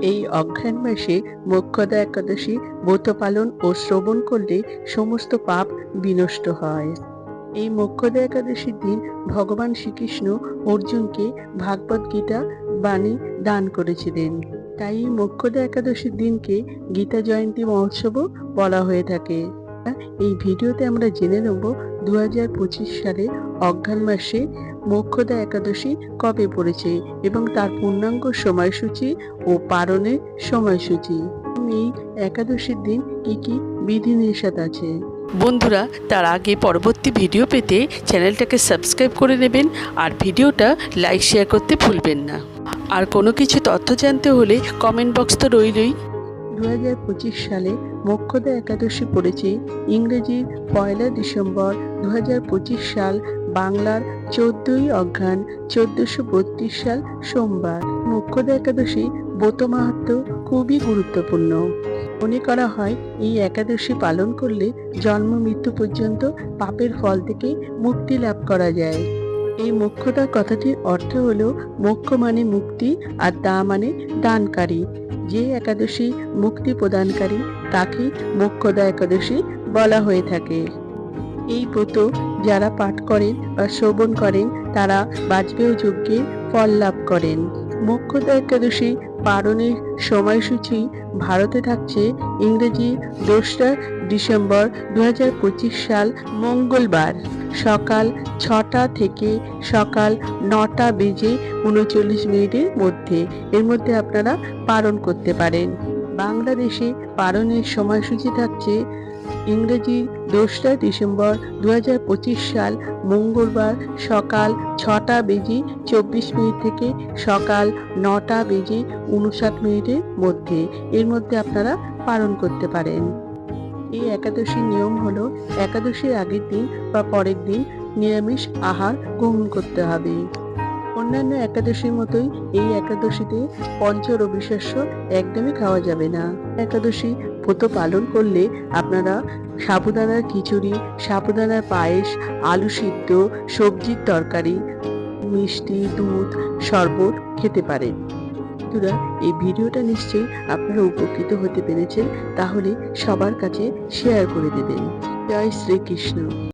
এই অজ্ঞান মাসে মোক্ষদা একাদশী ব্রত পালন ও শ্রবণ করলে সমস্ত পাপ বিনষ্ট হয়। এই মোক্ষদা একাদশীর দিন ভগবান শ্রীকৃষ্ণ অর্জুনকে ভাগবত গীতা বাণী দান করেছিলেন। তাই এই মোক্ষদা একাদশীর দিনকে গীতা জয়ন্তী মহোৎসবও বলা হয়ে থাকে। এই ভিডিওতে আমরা জেনে নেব দু হাজার পঁচিশ সালে অজ্ঞান মাসে মোক্ষদা একাদশী কবে পড়েছে এবং তার পূর্ণাঙ্গ সময়সূচি ও পালনের সময়সূচি? এই একাদশীর দিন কি কি বিধিনিষেধ আছে? বন্ধুরা তার আগে পরবর্তী ভিডিও পেতে চ্যানেলটাকে সাবস্ক্রাইব করে নেবেন আর ভিডিওটা লাইক শেয়ার করতে ভুলবেন না। আর কোনো কিছু তথ্য জানতে হলে কমেন্ট বক্স তো রইলই। দু হাজার পঁচিশ সালে মোক্ষদা একাদশী পড়েছে ইংরেজির পয়লা ডিসেম্বর দু হাজার পঁচিশ সাল বাংলার চোদ্দই অঘ্রান চোদ্দশো বত্রিশ সাল সোমবার। মোক্ষদা একাদশী ব্রত মাহাত্ম খুবই গুরুত্বপূর্ণ। মনে করা হয়, এই একাদশী পালন করলে জন্ম মৃত্যু পর্যন্ত পাপের ফল থেকে মুক্তি লাভ করা যায়। এই মোক্ষদা কথাটির অর্থ হলো মোক্ষ মানে মুক্তি আর দা মানে দানকারী। যে একাদশী মুক্তি প্রদানকারী তাকে মোক্ষদা একাদশী বলা হয়ে থাকে। এই ব্রত যারা পাঠ করেন বা শ্রবণ করেন, তারা বাজপেয় যজ্ঞে ফল লাভ করেন। মোক্ষদা একাদশী পালনের সময়সূচি ভারতে থাকছে। ইংরেজি দোসরা ডিসেম্বর দু হাজার পঁচিশ সাল মঙ্গলবার সকাল ছটা থেকে সকাল নটা বেজে উনচল্লিশ মিনিটের মধ্যে। এর মধ্যে আপনারা পালন করতে পারেন। বাংলাদেশে পালনের সময়সূচি থাকছে ইংরেজি দোসরা ডিসেম্বর দু হাজার পঁচিশ সাল মঙ্গলবার সকাল ছটা বেজে চব্বিশ মিনিট থেকে সকাল নটা বেজে উনষাট মিনিটের মধ্যে। এর মধ্যে আপনারা পালন করতে পারেন। এই একাদশীর নিয়ম হলো একাদশীর আগের দিন বা পরের দিন নিরামিষ আহার গ্রহণ করতে হবে। অন্যান্য একাদশীর মতোই এই একাদশীতে পঞ্চ রবি একদমই খাওয়া যাবে না। একাদশী ব্রত পালন করলে আপনারা সাবুদানার খিচুড়ি, সাবুদানার পায়েস, আলু সিদ্ধ, সবজির তরকারি, মিষ্টি, দুধ, শরবত খেতে পারেন। বন্ধুরা, এই ভিডিওটা নিশ্চয়ই আপনারা উপকৃত হতে পেরেছেন, তাহলে সবার কাছে শেয়ার করে দেবেন। জয় শ্রীকৃষ্ণ।